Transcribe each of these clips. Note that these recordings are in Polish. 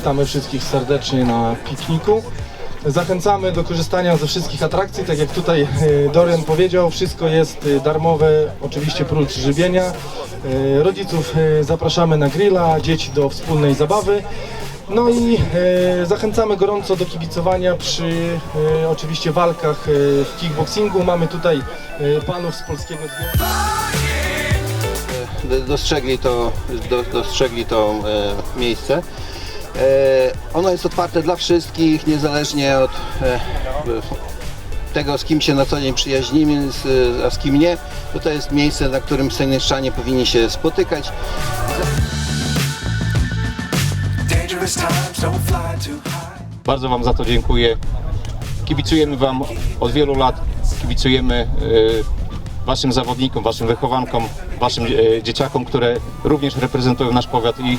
Witamy wszystkich serdecznie na pikniku. Zachęcamy do korzystania ze wszystkich atrakcji, tak jak tutaj e, Dorian powiedział, wszystko jest e, darmowe, oczywiście prócz żywienia. E, Rodziców zapraszamy na grilla, dzieci do wspólnej zabawy. No i zachęcamy gorąco do kibicowania przy oczywiście walkach w kickboxingu. Mamy tutaj panów z Polskiego Związku. Dostrzegli to, do, dostrzegli to miejsce. E, ono jest otwarte dla wszystkich, niezależnie od e, tego, z kim się na co dzień przyjaźnimy, z, a z kim nie. To, to jest miejsce, na którym senieszczanie powinni się spotykać. Bardzo Wam za to dziękuję. Kibicujemy Wam od wielu lat. Kibicujemy e, Waszym zawodnikom, Waszym wychowankom, Waszym dzieciakom, które również reprezentują nasz powiat i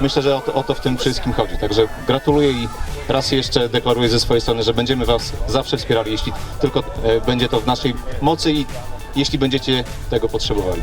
myślę, że o to, o to w tym wszystkim chodzi. Także gratuluję i raz jeszcze deklaruję ze swojej strony, że będziemy Was zawsze wspierali, jeśli tylko e, będzie to w naszej mocy i jeśli będziecie tego potrzebowali.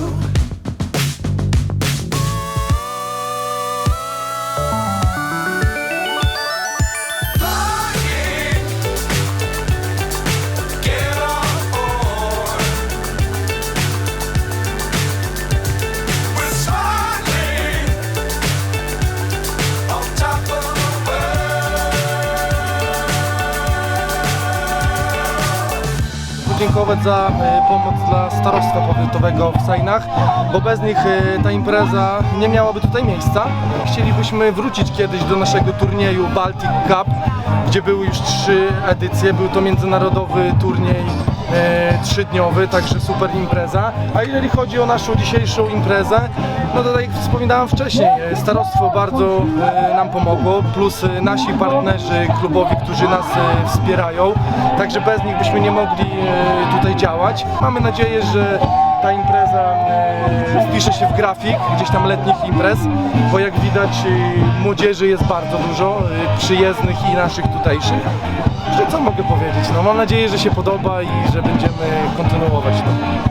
Podziękować za e, pomoc dla starostwa powiatowego w Sajnach, bo bez nich e, ta impreza nie miałaby tutaj miejsca. Chcielibyśmy wrócić kiedyś do naszego turnieju Baltic Cup, gdzie były już trzy edycje. Był to międzynarodowy turniej trzydniowy, także super impreza. A jeżeli chodzi o naszą dzisiejszą imprezę, no to tak jak wspominałem wcześniej, e, starostwo bardzo e, nam pomogło, plus e, nasi partnerzy klubowi, którzy nas e, wspierają, także bez nich byśmy nie mogli e, tutaj działać. Mamy nadzieję, że ta impreza e, wpisze się w grafik gdzieś tam letnich imprez, bo jak widać e, młodzieży jest bardzo dużo, e, przyjezdnych i naszych tutejszych. Co mogę powiedzieć? No mam nadzieję, że się podoba i że będziemy kontynuować to.